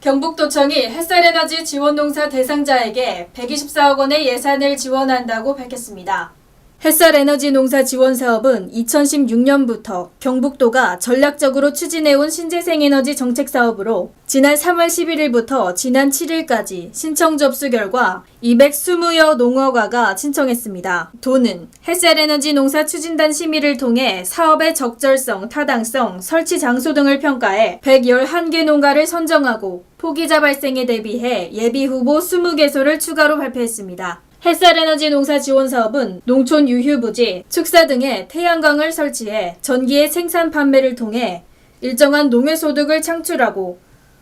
경북도청이 햇살에너지 지원농사 대상자에게 124억 원의 예산을 지원한다고 밝혔습니다. 햇살 에너지 농사 지원 사업은 2016년부터 경북도가 전략적으로 추진해온 신재생 에너지 정책 사업으로 지난 3월 11일부터 지난 7일까지 신청 접수 결과 220여 농어가가 신청했습니다. 도는 햇살 에너지 농사 추진단 심의를 통해 사업의 적절성, 타당성, 설치 장소 등을 평가해 111개 농가를 선정하고 포기자 발생에 대비해 예비 후보 20개소를 추가로 발표했습니다. 햇살에너지 농사 지원 사업은 농촌 유휴부지, 축사 등에 태양광을 설치해 전기의 생산 판매를 통해 일정한 농해 소득을 창출하고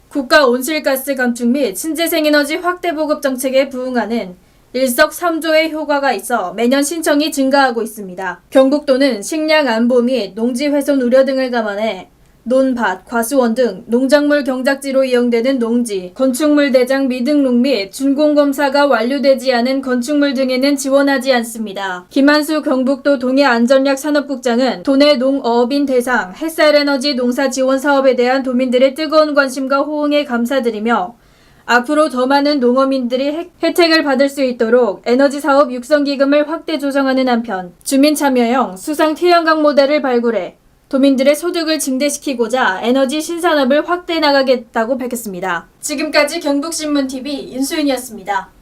국가 온실가스 감축 및 신재생에너지 확대 보급 정책에 부응하는 일석삼조의 효과가 있어 매년 신청이 증가하고 있습니다. 경북도는 식량 안보 및 농지 훼손 우려 등을 감안해 논밭, 과수원 등 농작물 경작지로 이용되는 농지, 건축물 대장 미등록 및 준공검사가 완료되지 않은 건축물 등에는 지원하지 않습니다. 김한수 경북도 동해 안전약 산업국장은 도내 농어업인 대상 햇살에너지 농사 지원 사업에 대한 도민들의 뜨거운 관심과 호응에 감사드리며 앞으로 더 많은 농어민들이 혜- 혜택을 받을 수 있도록 에너지 사업 육성 기금을 확대 조정하는 한편 주민 참여형 수상 태양광 모델을 발굴해 도민들의 소득을 증대시키고자 에너지 신산업을 확대해 나가겠다고 밝혔습니다. 지금까지 경북신문TV 윤수윤이었습니다.